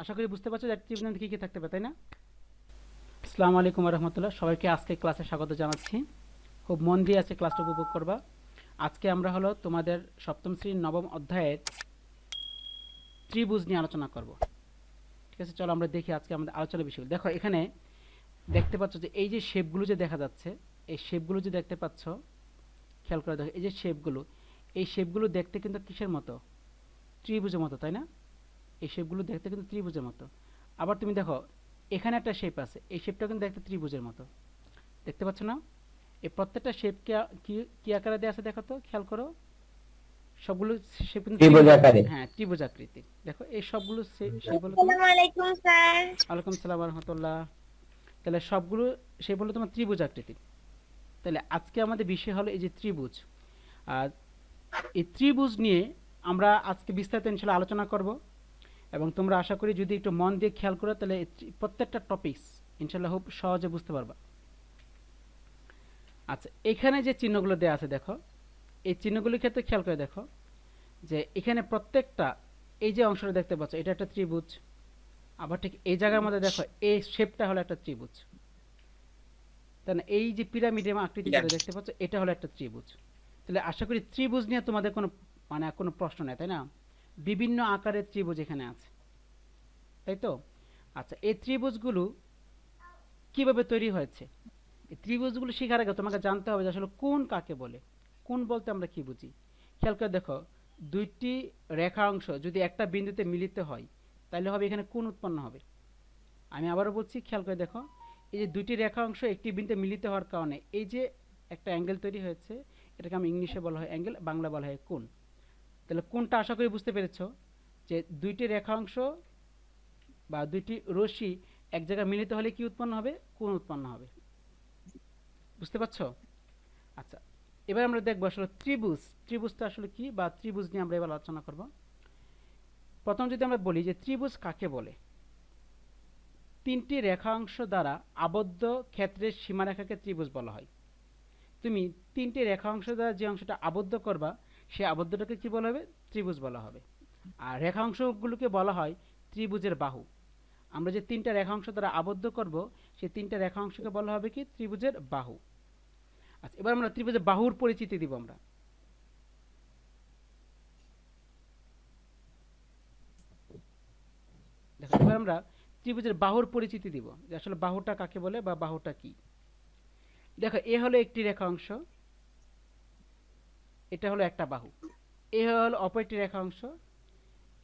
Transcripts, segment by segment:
আশা করি বুঝতে পারছ মধ্যে কী কী থাকতে পারে, তাই না? আসসালামু আলাইকুম রহমতুল্লাহ সবাইকে আজকে ক্লাসে স্বাগত জানাচ্ছি। খুব মন দিয়ে আজকে ক্লাসটা উপভোগ করবা। আজকে আমরা হলো তোমাদের সপ্তম শ্রেণির নবম অধ্যায়ের ত্রিভুজ নিয়ে আলোচনা করব। ঠিক আছে, চলো আমরা দেখি আজকে আমাদের আলোচনা বিষয় দেখো, এখানে দেখতে পাচ্ছ যে এই যে শেপগুলো যে দেখা যাচ্ছে, এই শেপগুলো যে দেখতে পাচ্ছ, খেয়াল করে দেখো, এই যে শেপগুলো এই শেপগুলো দেখতে কিন্তু কিসের মতো? ত্রিভুজের মতো, তাই না? এই শেপগুলো দেখতে কিন্তু ত্রিভুজের মতো। আবার তুমি দেখো এখানে একটা শেপ আছে এই শেপটা কিন্তু দেখতে ত্রিভুজের মতো। দেখতে পাচ্ছ না? এই প্রত্যেকটা শেপ কি কি আকারে দেওয়া আছে দেখো তো খেয়াল করো। সবগুলো শেপ কিন্তু ত্রিভুজ আকারে। হ্যাঁ ত্রিভুজ আকৃতি দেখো এই সবগুলো শেপ হলো তোমার আসসালামু আলাইকুম স্যার। ওয়ালাইকুম সালাম রহমতুল্লাহ তাহলে সবগুলো সে বলল তোমার ত্রিভুজ আকৃতি তাহলে আজকে আমাদের বিষয় হলো এই যে ত্রিভুজ। আর এই ত্রিভুজ নিয়ে আমরা আজকে বিস্তারিত ইনশাল্লাহ আলোচনা করব। এবং তোমরা আশা করি যদি একটু মন দিয়ে খেয়াল করো তাহলে প্রত্যেকটা টপিকস ইনশাল্লাহ খুব সহজে বুঝতে পারবা। আচ্ছা এখানে যে চিহ্নগুলো দেওয়া আছে দেখো এই চিহ্নগুলির ক্ষেত্রে খেয়াল করে দেখো যে এখানে প্রত্যেকটা এই যে অংশটা দেখতে পাচ্ছ এটা একটা ত্রিভুজ আবার ঠিক এই জায়গার মধ্যে দেখো এই শেপটা হলো একটা ত্রিভুজ। তাই না এই যে পিরামিডের আকৃতি যেটা দেখতে পাচ্ছ এটা হলো একটা ত্রিভুজ। তাহলে আশা করি ত্রিভুজ নিয়ে তোমাদের কোনো মানে কোনো প্রশ্ন নেই তাই না? বিভিন্ন আকারের ত্রিভুজ এখানে আছে। তাই তো? আচ্ছা এই ত্রিভুজগুলো কীভাবে তৈরি হয়েছে? এই ত্রিভুজগুলো শেখার আগে তোমাকে জানতে হবে যে আসলে কোন কাকে বলে, কোন বলতে আমরা কি বুঝি। খেয়াল করে দেখো, দুইটি রেখা অংশ যদি একটা বিন্দুতে মিলিত হয়, তাহলে হবে এখানে কোন উৎপন্ন হবে। আমি আবারও বলছি, খেয়াল করে দেখো, এই যে দুইটি রেখা অংশ একটি বিন্দুতে মিলিত হওয়ার কারণে এই যে একটা অ্যাঙ্গেল তৈরি হয়েছে, এটাকে আমি ইংলিশে বলা হয় অ্যাঙ্গেল বাংলা বলা হয় কোণ। তাহলে কোনটা আশা করি বুঝতে পেরেছ? যে দুইটি রেখা অংশ বা দুইটি রশ্মি এক জায়গায় মিলিত হলে কি উৎপন্ন হবে? কোন উৎপন্ন হবে? বুঝতে পারছ? আচ্ছা এবার আমরা দেখব আসলে ত্রিভুজ। ত্রিভুজটা আসলে কি বা ত্রিভুজ নিয়ে আমরা এবার আলোচনা করব। প্রথম যদি আমরা বলি যে ত্রিভুজ কাকে বলে? তিনটি রেখাংশ দ্বারা আবদ্ধ ক্ষেত্রের সীমারেখাকে ত্রিভুজ বলা হয়। তুমি তিনটি রেখাংশ দ্বারা যে অংশটা আবদ্ধ করবা সেই আবদ্ধটাকে কি বলা হবে? ত্রিভুজ বলা হবে। আর রেখাংশগুলোকে বলা হয় ত্রিভুজের বাহু। আমরা যে তিনটা রেখাংশ দ্বারা আবদ্ধ করব সেই তিনটা রেখাংশকে বলা হবে কি? ত্রিভুজের বাহু। আচ্ছা এবার আমরা ত্রিভুজের বাহুর পরিচিতি দিব আমরা। দেখো, এবার আমরা ত্রিভুজের বাহুর পরিচিতি দিব যে আসলে বাহুটা কাকে বলে বা বাহুটা কি? দেখো, এ হলো একটি রেখা অংশ এটা হলো একটা বাহু। এ হলো অপর একটি রেখা অংশ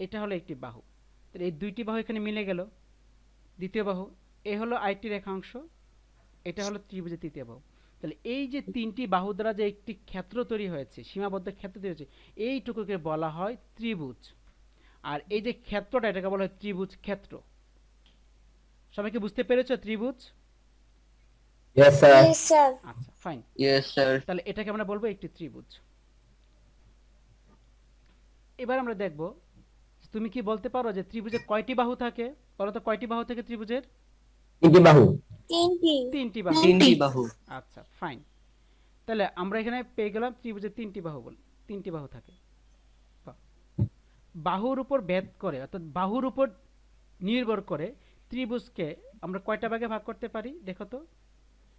এটা হলো একটি বাহু। তাহলে এই দুইটি বাহু এখানে মিলে গেল। দ্বিতীয় বাহু এ হলো আরেকটি রেখা অংশ এটা হলো ত্রিভুজের তৃতীয় বাহু। তাহলে এই যে তিনটি বাহু দ্বারা যে একটি ক্ষেত্র তৈরি হয়েছে সীমাবদ্ধ ক্ষেত্র তৈরি হয়েছে এইটুকুকে বলা হয় ত্রিভুজ। আর এই যে ক্ষেত্রটা এটাকে বলা হয় ত্রিভুজ ক্ষেত্র। সবাইকে বুঝতে পেরেছ ত্রিভুজ? আচ্ছা ফাইন তাহলে এটাকে আমরা বলব একটি ত্রিভুজ। এবার আমরা দেখব তুমি কি বলতে পারো যে ত্রিভুজের কয়টি বাহু থাকে? বলো তো কয়টি বাহু থাকে ত্রিভুজের? তিনটি বাহু। তিনটি। তিনটি বাহু। তিনটি বাহু। আচ্ছা ফাইন তাহলে আমরা এখানে পেয়ে গেলাম ত্রিভুজের তিনটি বাহু বল। তিনটি বাহু থাকে। বাহুর উপর ভেদ করে অর্থাৎ বাহুর উপর নির্ভর করে ত্রিভুজকে আমরা কয়টা ভাগে ভাগ করতে পারি? দেখো তো।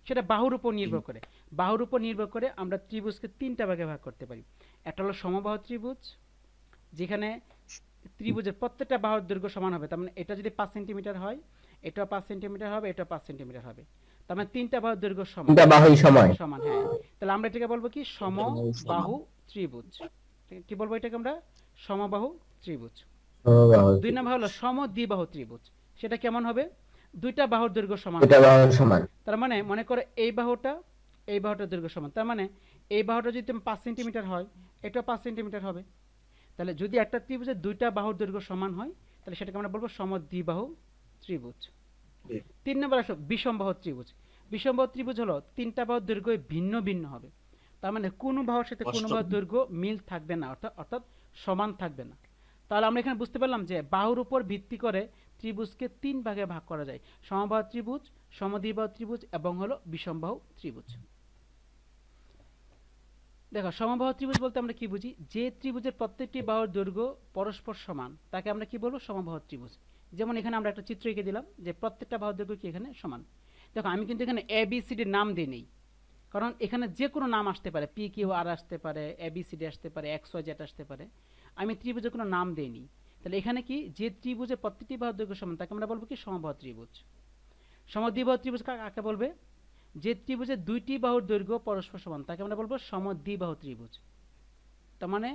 সেটা বাহুর উপর নির্ভর করে। বাহুর উপর নির্ভর করে আমরা ত্রিভুজকে তিনটা ভাগে ভাগ করতে পারি। একটা হলো সমবাহু ত্রিভুজ যেখানে ত্রিভুজের প্রত্যেকটা বাহুর দৈর্ঘ্য সমান হবে। তার মানে এটা যদি পাঁচ সেন্টিমিটার হয় এটাও পাঁচ সেন্টিমিটার হবে এটা পাঁচ সেন্টিমিটার হবে। তার মানে তিনটা বাহুর দৈর্ঘ্য সমান। সমান। হ্যাঁ। তাহলে আমরা এটাকে বলব কি? সমবাহু ত্রিভুজ। কি বলব এটাকে আমরা? সমবাহু ত্রিভুজ। দুই নম্বর হলো সমদ্বিবাহু ত্রিভুজ। সেটা কেমন হবে? দুইটা বাহুর দৈর্ঘ্য সমান সমান। তার মানে মনে করো এই বাহুটা এই বাহুটার দৈর্ঘ্য সমান। তার মানে এই বাহুটা যদি পাঁচ সেন্টিমিটার হয় এটা পাঁচ সেন্টিমিটার হবে। তাহলে যদি একটা ত্রিভুজের দুইটা বাহুর দৈর্ঘ্য সমান হয় তাহলে সেটাকে আমরা বলব সমদ্বিবাহু ত্রিভুজ। তিন নম্বর আসো বিষমবাহু ত্রিভুজ। বিষমবাহু ত্রিভুজ হলো তিনটা বাহুর দৈর্ঘ্য ভিন্ন ভিন্ন হবে। তার মানে কোনো বাহুর সাথে কোনো বাহুর দৈর্ঘ্য মিল থাকবে না অর্থাৎ অর্থাৎ সমান থাকবে না। তাহলে আমরা এখানে বুঝতে পারলাম যে বাহুর উপর ভিত্তি করে ত্রিভুজকে তিন ভাগে ভাগ করা যায়। সমবাহু ত্রিভুজ সমদ্বিবাহু ত্রিভুজ এবং হলো বিষমবাহু ত্রিভুজ। দেখো, সমবাহু ত্রিভুজ বলতে আমরা কি বুঝি? যে ত্রিভুজের প্রত্যেকটি বাহুর দৈর্ঘ্য পরস্পর সমান, তাকে আমরা কি বলব? সমবাহু ত্রিভুজ। যেমন এখানে আমরা একটা চিত্র এঁকে দিলাম যে প্রত্যেকটা বাহুর দৈর্ঘ্য কি এখানে সমান। দেখো, আমি কিন্তু এখানে এ বি সিডির নাম দিই নেই। কারণ এখানে যে কোনো নাম আসতে পারে। পি কিউ আর আসতে পারে এ বি সি ডি আসতে পারে এক্স ওয়াই জেড আসতে পারে। আমি ত্রিভুজের কোনো নাম দেইনি তাহলে এখানে কি? যে ত্রিভুজের প্রত্যেকটি বাহুর দৈর্ঘ্য সমান, তাকে আমরা বলব কি? সমবাহু ত্রিভুজ। সমদ্বিবাহু ত্রিভুজ কাকে বলবে? যে ত্রিভুজের দুইটি বাহুর দৈর্ঘ্য পরস্পর সমান তাকে আমরা বলব সমদ্বিবাহু ত্রিভুজ। তার মানে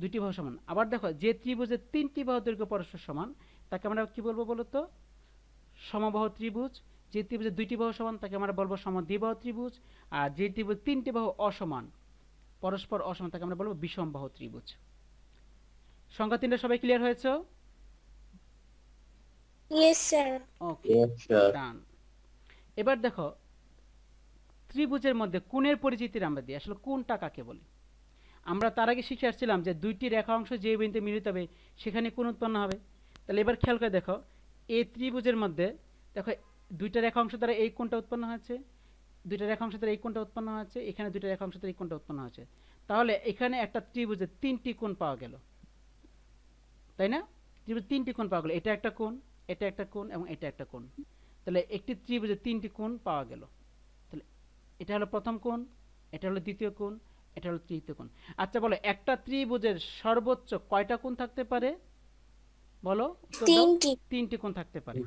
দুইটি বাহু সমান। আবার দেখো যে ত্রিভুজের তিনটি বাহু দৈর্ঘ্য পরস্পর সমান তাকে আমরা কি বলব বলো তো সমবাহু ত্রিভুজ। যে ত্রিভুজের দুইটি বাহু সমান তাকে আমরা বলব সমদ্বিবাহু ত্রিভুজ। আর যে ত্রিভুজ তিনটি বাহু অসমান পরস্পর অসমান তাকে আমরা বলব বিষমবাহু ত্রিভুজ। সংখ্যা তিনটা সবাই ক্লিয়ার হয়েছে? Yes, sir. ওকে ডান এবার দেখো ত্রিভুজের মধ্যে কোণের পরিচিতির আমরা দিই। আসলে কোনটা কাকে বলি? আমরা তার আগে শিখে আসছিলাম যে দুইটি রেখা অংশ যে বিন্দুতে মিলিত হবে, সেখানে কোন উৎপন্ন হবে। তাহলে এবার খেয়াল করে দেখো, এই ত্রিভুজের মধ্যে দেখো, দুইটা রেখা অংশ দ্বারা এই কোণটা উৎপন্ন হয়েছে, দুইটা রেখা অংশ দ্বারা এই কোণটা উৎপন্ন হয়েছে, এখানে দুইটা রেখা অংশ দ্বারা এই কোণটা উৎপন্ন হয়েছে। তাহলে এখানে একটা ত্রিভুজের তিনটি কোণ পাওয়া গেল। তাই না? ত্রিভুজ তিনটি কোণ পাওয়া গেল। এটা একটা কোণ, এটা একটা কোণ এবং এটা একটা কোণ। তাহলে একটি ত্রিভুজের তিনটি কোণ পাওয়া গেল। এটা হলো প্রথম কোণ এটা হলো দ্বিতীয় কোণ এটা হলো তৃতীয় কোণ। আচ্ছা বলো একটা ত্রিভুজের সর্বোচ্চ কয়টা কোণ থাকতে পারে? বলো তিনটি। তিনটি কোণ থাকতে পারে।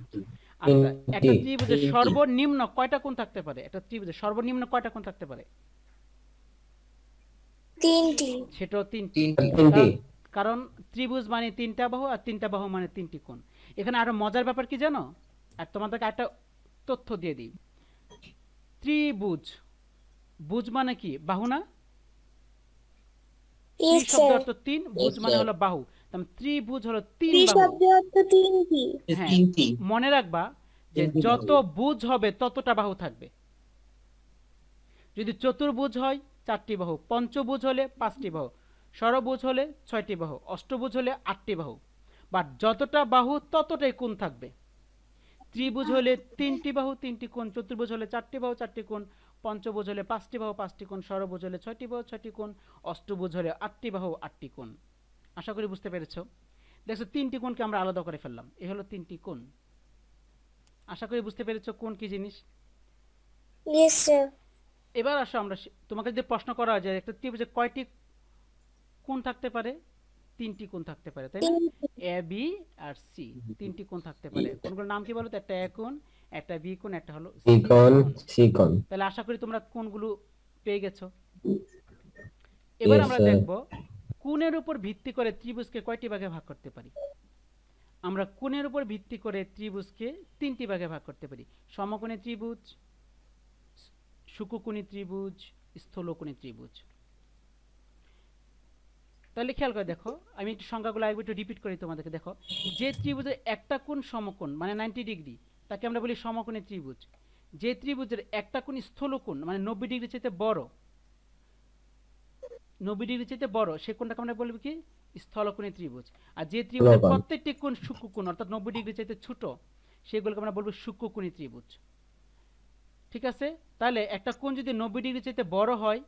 আচ্ছা একটা ত্রিভুজের সর্বনিম্ন কয়টা কোণ থাকতে পারে? একটা ত্রিভুজের সর্বনিম্ন কয়টা কোণ থাকতে পারে? তিনটি। সেটাও তিনটি। কারণ ত্রিভুজ মানে তিনটা বাহু আর তিনটা বাহু মানে তিনটি কোণ। এখানে আরও মজার ব্যাপার কি জানো? আর তোমাদেরকে একটা তথ্য দিয়ে দিই। ত্রিভুজ বুজ মানে কি? বাহু না? শব্দ অর্থ তিন বুজ মানে হলো বাহু। ত্রিভুজ হলো তিন ত্রি বাহু। শব্দ অর্থ তিনটি হ্যাঁ মনে রাখবা যে যত বুজ হবে ততটা বাহু থাকবে। যদি চতুর্ভুজ হয় চারটি বাহু। পঞ্চভুজ হলে পাঁচটি বাহু। ষড়ভুজ হলে ছয়টি বাহু। অষ্টভুজ হলে আটটি বাহু। বাট যতটা বাহু ততটাই কোণ থাকবে। ত্রিভুজ হলে তিনটি বাহু তিনটি কোণ চতুর্ভুজ হলে চারটি বাহু চারটি কোণ পঞ্চভুজ হলে পাঁচটি বাহু পাঁচটি কোণ ষড়ভুজ হলে ছয়টি বাহু ছয়টি কোণ অষ্টভুজ হলে আটটি বাহু আটটি কোণ। আশা করি বুঝতে পেরেছ? দেখছ তিনটি কোণকে আমরা আলাদা করে ফেললাম। এ হলো তিনটি কোণ। আশা করি বুঝতে পেরেছ কোন কি জিনিস? এবার আসো আমরা তোমাকে যদি প্রশ্ন করা হয় যে একটা ত্রিভুজে কয়টি কোণ থাকতে পারে? তিনটি কোণ থাকতে পারে তাই না? এ বি আর সি তিনটি কোণ। থাকতে পারে। কোনগুলোর নাম কি বলো তো? একটা এ কোণ একটা বি কোণ একটা হলো সি কোণ। সি কোণ। তাহলে আশা করি তোমরা কোণগুলো পেয়ে গেছো। এবার আমরা দেখব কোণের উপর ভিত্তি করে ত্রিভুজকে কয়টি ভাগে ভাগ করতে পারি? আমরা কোণের উপর ভিত্তি করে ত্রিভুজকে তিনটি ভাগে ভাগ করতে পারি। সমকোণী ত্রিভুজ শুকুকোণী ত্রিভুজ স্থূলকোণী ত্রিভুজ। তাহলে খেয়াল করে দেখো আমি একটু সংখ্যাগুলো আরেকবার একটু রিপিট করি তোমাদেরকে দেখো। যে ত্রিভুজের একটা কোণ সমকোণ মানে নাইনটি ডিগ্রি তাকে আমরা বলি সমকোণী ত্রিভুজ। যে ত্রিভুজের একটা কোণ স্থূলকোণ মানে নব্বই ডিগ্রি চাইতে বড় নব্বই ডিগ্রি চাইতে বড় সে কোণটাকে আমরা বলব কি? স্থলকোণী ত্রিভুজ। আর যে ত্রিভুজের প্রত্যেকটি কোণ সূক্ষ্মকোণ অর্থাৎ নব্বই ডিগ্রি চাইতে ছোট সেগুলোকে আমরা বলব সূক্ষ্মকোণী ত্রিভুজ। ঠিক আছে? তাহলে একটা কোণ যদি নব্বই ডিগ্রি চাইতে বড় হয়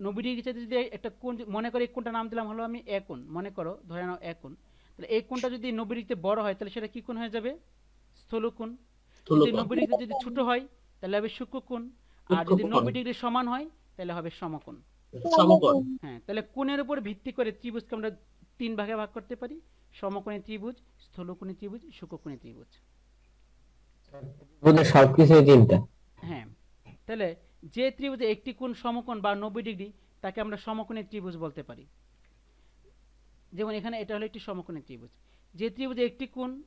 নব্বই ডিগ্রি চাইতে যদি একটা কোণ মনে করে এই কোণটা নাম দিলাম হলো আমি এ কোণ। মনে করো ধরে নাও এ কোণ। তাহলে এই কোণটা যদি নব্বই ডিগ্রিতে বড় হয় তাহলে সেটা কি কোণ হয়ে যাবে? স্থূলকোণ যদি নব্বই ডিগ্রি যদি ছোট হয় তাহলে হবে সূক্ষ্মকোণ আর যদি। নব্বই ডিগ্রি সমান হয় তাহলে হবে সমকোণ। সমকোণ। হ্যাঁ তাহলে কোণের উপর ভিত্তি করে ত্রিভুজকে আমরা তিন ভাগে ভাগ করতে পারি। সমকোণী ত্রিভুজ স্থূলকোণী ত্রিভুজ সূক্ষ্মকোণী ত্রিভুজ। ত্রিভুজের সবকিছুই তিনটা। হ্যাঁ তাহলে যে ত্রিভুজে একটি কোণ সমকোণ বা নব্বই ডিগ্রি, তাকে আমরা সমকোণী ত্রিভুজ বলতে পারি। যেমন এখানে এটা হলো একটি সমকোণী ত্রিভুজ। যে ত্রিভুজে একটি কোণ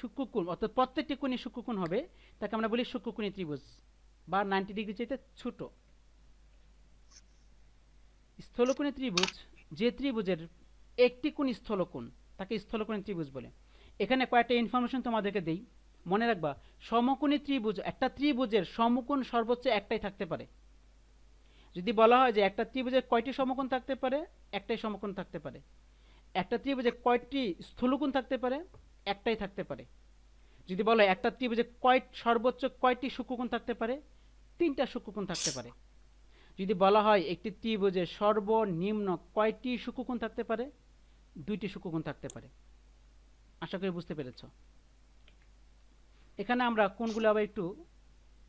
সূক্ষ্মকোণ অর্থাৎ প্রত্যেকটি কোণই সূক্ষ্মকোণ হবে, তাকে আমরা বলি সূক্ষ্মকোণী ত্রিভুজ বা নাইনটি ডিগ্রি চাইতে ছোট। স্থলকোণী ত্রিভুজ, যে ত্রিভুজের একটি কোণ স্থলকোণ, তাকে স্থলকোণী ত্রিভুজ বলে। এখানে কয়েকটা ইনফরমেশন তোমাদেরকে দেই। মনে রাখবা, সমকোণী ত্রিভুজ, একটা ত্রিভুজের সমকোণ সর্বোচ্চ একটাই থাকতে পারে। যদি বলা হয় যে একটা ত্রিভুজের কয়টি সমকোণ থাকতে পারে, একটাই সমকোণ থাকতে পারে। একটা ত্রিভুজে কয়টি স্থূলকোণ থাকতে পারে, একটাই থাকতে পারে। যদি বলা একটা ত্রিভুজে কয়, সর্বোচ্চ কয়টি সূক্ষ্মকোণ থাকতে পারে, তিনটা সূক্ষ্মকোণ থাকতে পারে। যদি বলা হয় একটি ত্রিভুজের সর্বনিম্ন কয়টি শুকুকোণ থাকতে পারে, দুইটি শুকুকোণ থাকতে পারে। আশা করি বুঝতে পেরেছ। এখানে আমরা কোনগুলো আবার একটু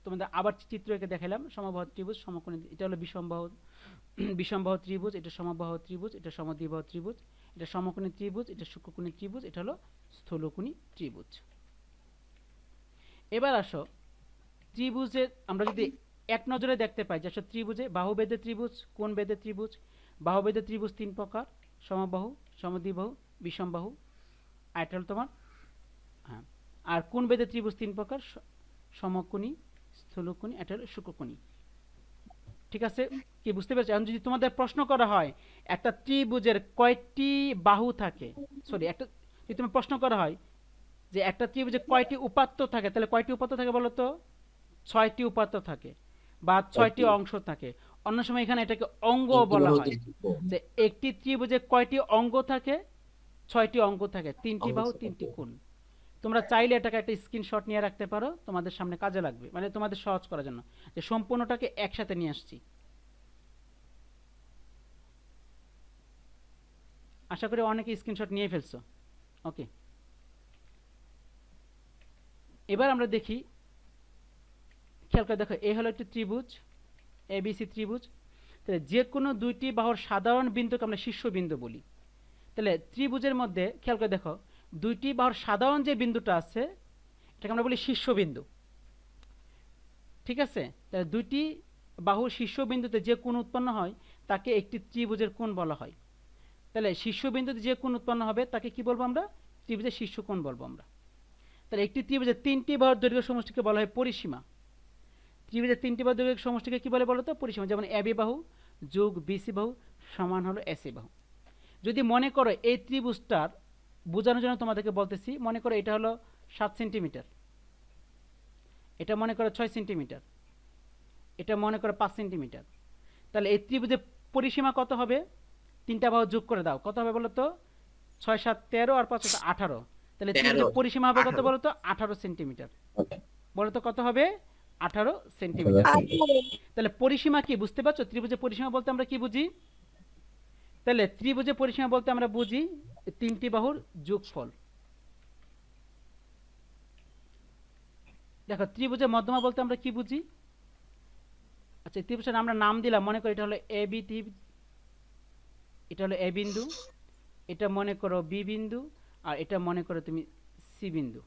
তোমাদের আবার চিত্র এঁকে দেখালাম, সমবাহ ত্রিভুজ, সমকোণী এটা হলো বিষমবাহ বিষমবাহ ত্রিভুজ, এটা সমবাহ ত্রিভুজ, এটা সমদ্বিবাহ ত্রিভুজ, এটা সমকোণী ত্রিভুজ, এটা শুক্রকোণী ত্রিভুজ, এটা হলো স্থূলকোণী ত্রিভুজ। এবার আসো ত্রিভুজের আমরা যদি এক নজরে দেখতে পাই, যে আসলে ত্রিভুজে বাহুবেদের ত্রিভুজ কোন বেদের ত্রিভুজ বাহুবেদের ত্রিভুজ তিন প্রকার, সমবাহু, সমদ্বিবাহু, বিষমবাহু, আর এটা হলো তোমার আর কোন বেদের ত্রিভুজ তিন প্রকার? সমকোণী স্থূলকোণী এটা হলো শুক্রকোণী। ঠিক আছে? কি বুঝতে পেরেছ? এখন যদি তোমাদের প্রশ্ন করা হয় একটা ত্রিভুজের কয়টি বাহু থাকে? সরি একটা যদি তোমার প্রশ্ন করা হয় যে একটা ত্রিভুজে কয়টি উপাত্ত থাকে তাহলে কয়টি উপাত্ত থাকে বলো তো? ছয়টি উপাত্ত থাকে বা ছয়টি ছয়টি। অংশ থাকে। অন্য সময় এখানে এটাকে অঙ্গ বলা হয়। যে একটি ত্রিভুজে কয়টি অঙ্গ থাকে? ছয়টি অঙ্গ থাকে। তিনটি বাহু তিনটি কোণ। তোমরা চাইলে এটাকে একটা স্ক্রিনশট নিয়ে রাখতে পারো, তোমাদের সামনে কাজে লাগবে। মানে তোমাদের সহজ করার জন্য। যে সম্পূর্ণটাকে একসাথে নিয়ে আসছি। আশা করি অনেকে স্ক্রিনশট নিয়ে ফেলছো। ওকে এবার আমরা দেখি, খেয়াল করে দেখো, এ হলো একটি ত্রিভুজ এবিসি ত্রিভুজ। তাহলে যে কোনো দুইটি বাহুর সাধারণ বিন্দুকে আমরা শীর্ষবিন্দু বলি। তাহলে ত্রিভুজের মধ্যে, খেয়াল করে দেখো দুইটি বাহুর সাধারণ যে বিন্দুটা আছে, এটাকে আমরা বলি শীর্ষবিন্দু। ঠিক আছে? তাহলে দুইটি বাহুর শীর্ষবিন্দুতে যে কোণ উৎপন্ন হয়, তাকে একটি ত্রিভুজের কোণ বলা হয়। তাহলে শীর্ষবিন্দুতে যে কোণ উৎপন্ন হবে, তাকে কি বলব আমরা? ত্রিভুজের শীর্ষকোণ বলব আমরা। তাহলে একটি ত্রিভুজের তিনটি বাহুর দৈর্ঘ্য সমষ্টিকে বলা হয় পরিসীমা। ত্রিভুজের তিনটি বাহুর দৈর্ঘ্য সমষ্টিকে কি বলে বলো তো? পরিসীমা। যেমন এবি বাহু যোগ বিসি বাহু সমান হলো এসি বাহু। যদি মনে করো এই ত্রিভুজটার বোঝানোর জন্য তোমাদেরকে বলতেছি মনে করো এটা হলো সাত সেন্টিমিটার। এটা মনে করো ছয় সেন্টিমিটার। এটা মনে করো পাঁচ সেন্টিমিটার। তাহলে এই ত্রিভুজের পরিসীমা কত হবে? তিনটা বাহু যোগ করে দাও। কত হবে বলো তো? ছয় সাত তেরো আর পাঁচ আঠারো। তাহলে ত্রিভুজের পরিসীমা হবে কত বলো তো? আঠারো সেন্টিমিটার। বলো তো কত হবে? আঠারো সেন্টিমিটার। তাহলে পরিসীমা কি বুঝতে পারছ? ত্রিভুজের পরিসীমা বলতে আমরা কি বুঝি? তাহলে ত্রিভুজের পরিসীমা বলতে আমরা বুঝি তিনটি বাহুর যোগফল। দেখো, ত্রিভুজের মধ্যমা বলতে আমরা কি বুঝি? আচ্ছা ত্রিভুজের আমরা নাম দিলাম, মনে করো এটা হলো এ বি এটা হলো এ বিন্দু, এটা মনে করো বি বিন্দু, আর এটা মনে করো তুমি সি বিন্দু।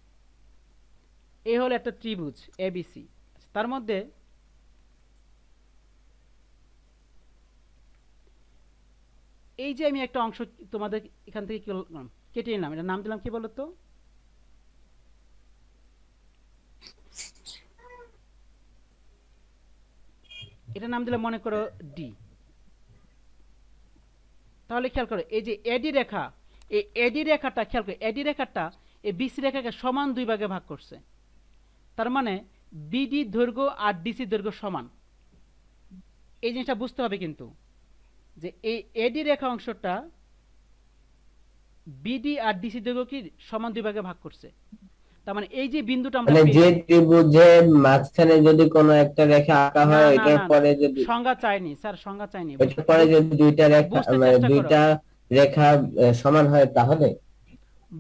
এ হলো একটা ত্রিভুজ এবিসি তার মধ্যে এই যে আমি একটা অংশ তোমাদের এখান থেকে কেটে নিলাম। এটা নাম দিলাম কি বলো তো এটা নাম দিলাম মনে করো ডি। তাহলে খেয়াল করো, এই যে এডি রেখা, এই এডি রেখাটা খেয়াল করো এডি রেখাটা এই বিসি রেখাকে সমান দুই ভাগে ভাগ করছে। তার মানে বিডি দৈর্ঘ্য আর ডিসি দৈর্ঘ্য সমান। এই জিনিসটা বুঝতে হবে কিন্তু। যে এই এডি রেখা অংশটা বিডি আর ডিসি দৈর্ঘ্য কি সমান দুই ভাগে ভাগ করছে? তার মানে এই যে বিন্দুটা আমরা মানে যে ত্রিভুজের মাঝখানে যদি কোনো একটা রেখা আঁকা হয় না। পরে যদি সংজ্ঞা চাইনি স্যার সংজ্ঞা চাইনি। ওইটার পরে যদি দুইটা রেখা মানে। দুইটা রেখা সমান হয় তাহলে?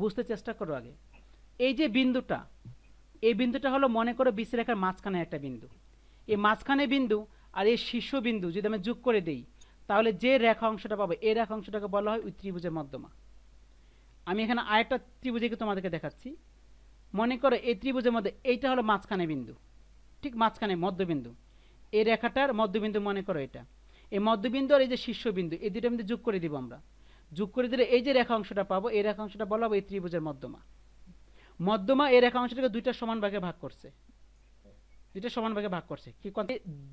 বুঝতে চেষ্টা করো আগে। এই যে বিন্দুটা এই বিন্দুটা হলো মনে করো বিসি রেখার মাঝখানে একটা বিন্দু। এই মাঝখানে বিন্দু আর এই শীর্ষ বিন্দু যদি আমি যোগ করে দেই তাহলে যে রেখা অংশটা পাবো, এই রেখা অংশটাকে বলা হয় ওই ত্রিভুজের মধ্যমা। আমি এখানে আরেকটা ত্রিভুজকে তোমাদেরকে দেখাচ্ছি। মনে করো এই ত্রিভুজের মধ্যে এইটা হলো মাঝখানে বিন্দু, ঠিক মাঝখানে মধ্যবিন্দু। এই রেখাটার মধ্যবিন্দু মনে করো এটা। এই মধ্যবিন্দু আর এই যে শীর্ষবিন্দু, এই দুটো বিন্দু যোগ করে দিব আমরা। যোগ করে দিলে এই যে রেখা অংশটা পাবো, এই রেখা অংশটা বলা হবে এই ত্রিভুজের মধ্যমা। মধ্যমা এই রেখা অংশটাকে দুইটা সমান ভাগে ভাগ করছে। দুইটা সমান ভাগে ভাগ করছে। কি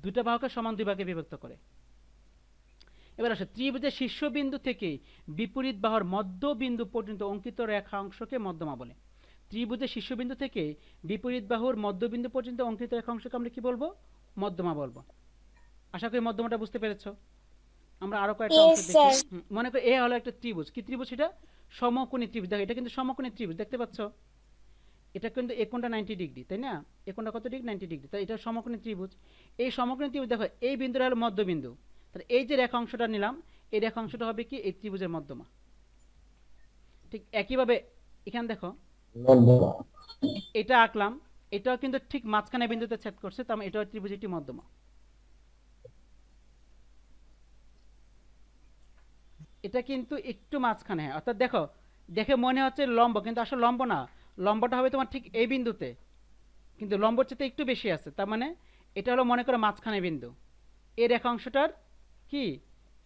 দুটা বাহুকে সমান দুই ভাগে বিভক্ত করে। এবার আসে ত্রিভুজের শীর্ষবিন্দু থেকে বিপরীত বাহুর মধ্যবিন্দু পর্যন্ত অঙ্কিত রেখা অংশকে মধ্যমা বলে। ত্রিভুজের শীর্ষবিন্দু থেকে বিপরীত বাহুর মধ্যবিন্দু পর্যন্ত অঙ্কিত রেখা অংশকে আমরা কি বলব? মধ্যমা বলব। আশা করি মধ্যমাটা বুঝতে পেরেছ। আমরা আরও কয়েকটা অংশ দেখি। মনে করো এ হলো একটা ত্রিভুজ। কি ত্রিভুজ এটা সমকোণী ত্রিভুজ। দেখো এটা কিন্তু সমকোণী ত্রিভুজ দেখতে পাচ্ছ? এটা কিন্তু এ কোণটা নাইনটি ডিগ্রি তাই না? এ কোণটা কত ডিগ্রি নাইনটি ডিগ্রি তাই এটা সমকোণী ত্রিভুজ। এই সমকোণী ত্রিভুজ দেখো এই বিন্দুটা হলো মধ্যবিন্দু। তাহলে এই যে রেখা অংশটা নিলাম এই রেখা অংশটা হবে কি? এই ত্রিভুজের মধ্যমা। ঠিক একইভাবে এখানে দেখো। এটা আঁকলাম এটাও কিন্তু ঠিক মাঝখানে বিন্দুতে ছেদ করছে তার মানে এটাও ত্রিভুজ একটি মধ্যমা। এটা কিন্তু একটু মাঝখানে হ্যাঁ। অর্থাৎ দেখো দেখে মনে হচ্ছে লম্ব কিন্তু আসলে লম্ব না। লম্বটা হবে তোমার ঠিক এই বিন্দুতে কিন্তু লম্বর চেয়ে একটু বেশি আছে তার মানে এটা হলো মনে করো মাঝখানে বিন্দু। এই রেখা অংশটার কি?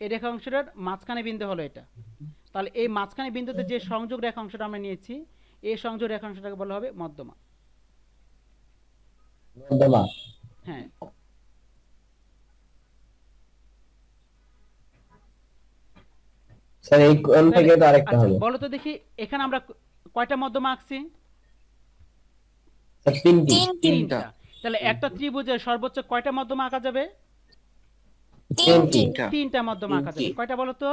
এই রেখা অংশটার মাঝখানে বিন্দু হলো এটা। তাহলে এই মাঝখানে বিন্দুতে যে সংযোগ রেখা অংশটা আমরা নিয়েছি এই সংযোগ রেখা অংশটাকে বলা হবে মধ্যমা। মধ্যমা। হ্যাঁ। স্যার এই কোণ থেকে তো আরেকটা আচ্ছা হবে। বলো তো দেখি এখানে আমরা কয়টা মধ্যমা আঁকছি? তিনটা। তাহলে একটা ত্রিভুজের সর্বোচ্চ কয়টা মধ্যমা আঁকা যাবে? তিনটি। তিনটা। মধ্যমা আঁকা যাবে। কয়টা বলো তো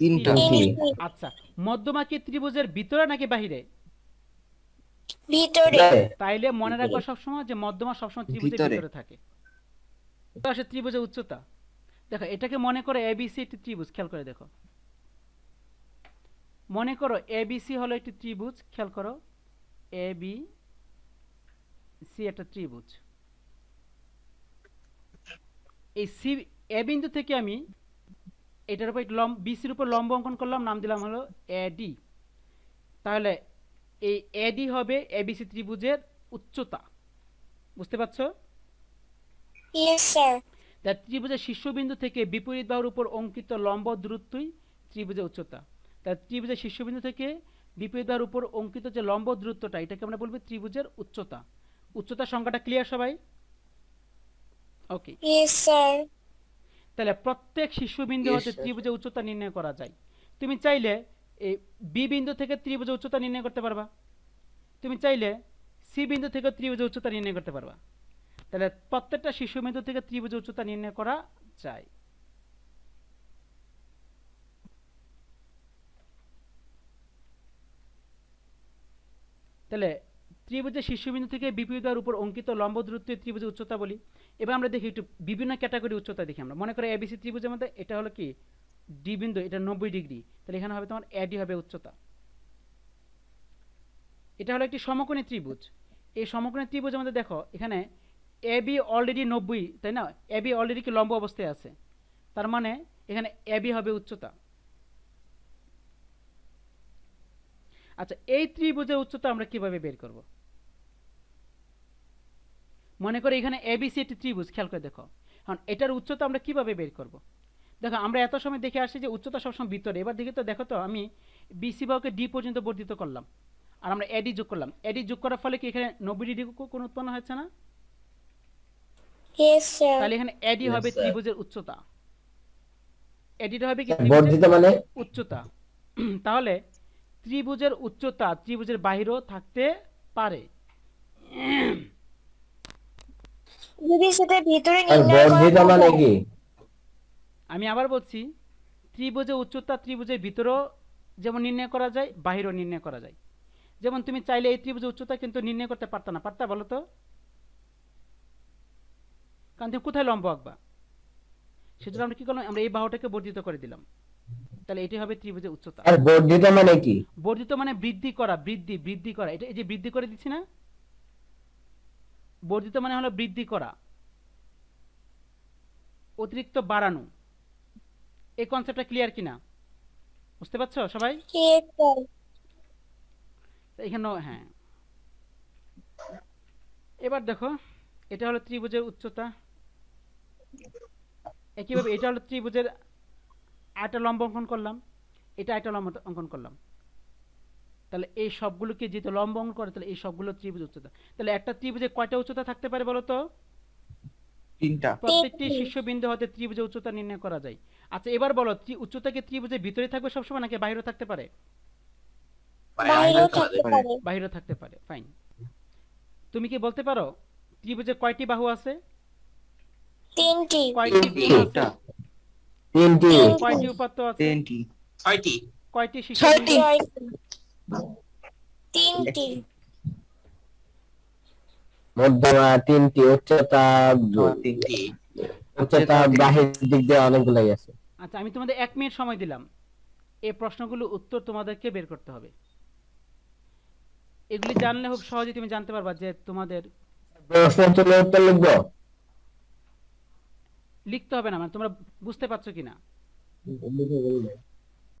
তিনটা। আচ্ছা। মধ্যমা কি ত্রিভুজের ভিতরে নাকি বাহিরে? ভিতরে। তাইলে মনে রাখবা সবসময় যে মধ্যমা সবসময় ত্রিভুজের ভিতরে। ভিতরে থাকে। তো আসে ত্রিভুজের উচ্চতা। দেখো এটাকে মনে করো এবিসি একটি ত্রিভুজ। খেয়াল করে দেখো। মনে করো এবিসি হলো একটি ত্রিভুজ। খেয়াল করো। এ বি সি একটা ত্রিভুজ। এই সি এ বিন্দু থেকে আমি এটার উপর লম্ব বিসির উপর লম্ব অঙ্কন করলাম নাম দিলাম হলো এডি তাহলে এই এডি হবে এবিসি ত্রিভুজের উচ্চতা। বুঝতে পারছ? ইয়েস স্যার তার ত্রিভুজের শীর্ষবিন্দু থেকে বিপরীত বাহুর উপর অঙ্কিত লম্ব দূরত্বই ত্রিভুজের উচ্চতা। তার ত্রিভুজের শীর্ষবিন্দু থেকে বিপরীত বাহুর উপর অঙ্কিত যে লম্ব দূরত্বটা এটাকে আমরা বলব ত্রিভুজের উচ্চতা। উচ্চতার সংখ্যাটা ক্লিয়ার সবাই? ওকে ইয়েস স্যার তাহলে প্রত্যেক শীর্ষবিন্দু হতে. ত্রিভুজের উচ্চতা নির্ণয় করা যায়। তুমি চাইলে এই বি বিন্দু থেকে ত্রিভুজের উচ্চতা নির্ণয় করতে পারবা। তুমি চাইলে সি বিন্দু থেকে ত্রিভুজের উচ্চতা নির্ণয় করতে পারবা। তাহলে প্রত্যেকটা শীর্ষবিন্দু থেকে ত্রিভুজের উচ্চতা নির্ণয় করা যায়। তাহলে ত্রিভুজের শীর্ষবিন্দু থেকে বিপরীতার উপর অঙ্কিত লম্ব দূরত্ব ত্রিভুজের উচ্চতা বলি। এবার আমরা দেখি একটু বিভিন্ন ক্যাটাগরি উচ্চতা দেখি আমরা। মনে করো এবিসি ত্রিভুজের মধ্যে এটা হলো কি? ডি বিন্দু, এটা নব্বই ডিগ্রি। তাহলে এখানে হবে তোমার এডি হবে উচ্চতা। এটা হলো একটি সমকোণী ত্রিভুজ। এই সমকোণী ত্রিভুজের মধ্যে দেখো, এখানে এ বি অলরেডি নব্বই, তাই না? এ বি অলরেডি কি লম্ব অবস্থায় আছে? তার মানে এখানে এ বি হবে উচ্চতা। আচ্ছা এই ত্রিভুজের উচ্চতা আমরা কীভাবে বের করব? মনে করো এখানে এবিসি একটি ত্রিভুজ খেয়াল করে দেখো। এখন এটার উচ্চতা আমরা কীভাবে বের করব? দেখো আমরা এত সময় দেখে আসছি যে উচ্চতা সবসময় ভিতরে। এবার দেখি তো দেখো তো আমি বিসি বাহুকে ডি পর্যন্ত বর্ধিত করলাম। আর আমরা এডি যোগ করলাম। এডি যোগ করার ফলে কি এখানে নব্বই ডিগ্রি কোন উৎপন্ন হচ্ছে না? তাহলে এখানে এডি হবে ত্রিভুজের উচ্চতা। এডিটা হবে কি? বর্ধিত মানে? উচ্চতা। তাহলে ত্রিভুজের উচ্চতা ত্রিভুজের বাহিরেও থাকতে পারে। যদি সেটা ভিতরে আর নির্ণয় করা বর্ধিত মানে কি? আমি আবার বলছি ত্রিভুজের উচ্চতা ত্রিভুজের ভিতরেও যেমন নির্ণয় করা যায় বাহিরেও নির্ণয় করা যায়। যেমন তুমি চাইলে এই ত্রিভুজের উচ্চতা কিন্তু নির্ণয় করতে পারতা না। পারতা বলো তো? কারণ তুমি কোথায় লম্ব আঁকবা? সেজন্য আমরা কি করলাম? আমরা এই বাহুটাকে বর্ধিত করে দিলাম। তাহলে এটি হবে ত্রিভুজের উচ্চতা। আর বর্ধিত মানে কি? বর্ধিত মানে বৃদ্ধি করা বৃদ্ধি বৃদ্ধি করা। এটা এই যে বৃদ্ধি করে দিচ্ছি না? বর্ধিত মানে হলো বৃদ্ধি করা। অতিরিক্ত বাড়ানো। এই কনসেপ্টটা ক্লিয়ার কিনা? বুঝতে পারছ সবাই? এখানেও হ্যাঁ। এবার দেখো এটা হলো ত্রিভুজের উচ্চতা। একইভাবে এটা হলো ত্রিভুজের আয়টা লম্ব অঙ্কন করলাম। এটা আয়টা লম্ব অঙ্কন করলাম। তাহলে এই সবগুলোকে যেহেতু লম্ব অঙ্কন করে তাহলে এই সবগুলো ত্রিভুজ উচ্চতা। তাহলে একটা ত্রিভুজে কয়টা উচ্চতা থাকতে পারে বলো তো? তিনটা। প্রত্যেকটি। শীর্ষবিন্দু হতে ত্রিভুজের উচ্চতা নির্ণয় করা যায়। আচ্ছা এবার বলো ত্রি- উচ্চতা কি ত্রিভুজের ভিতরে থাকবে সবসময় নাকি বাইরে থাকতে পারে? বাইরেও থাকতে পারে। বাইরে থাকতে পারে ফাইন তুমি কি বলতে পারো ত্রিভুজে কয়টি বাহু আছে? তিনটি। কয়টি তিনটি। কয়টি উপাত্ত আছে? তিনটি। ছয়টি। কয়টি ছয়টি। শীর্ষবিন্দু তিনটি। মধ্যমা তিনটি উচ্চতা উচ্চতা বাহির দিক দিয়ে অনেকগুলাই আছে। আচ্ছা আমি তোমাদের এক মিনিট সময় দিলাম। এই প্রশ্নগুলো উত্তর তোমাদেরকে বের করতে হবে। এগুলি জানলে খুব সহজেই তুমি জানতে পারবা যে তোমাদের প্রশ্ন তুলে উত্তর লিখব? লিখতে হবে না মানে তোমরা বুঝতে পারছ কিনা।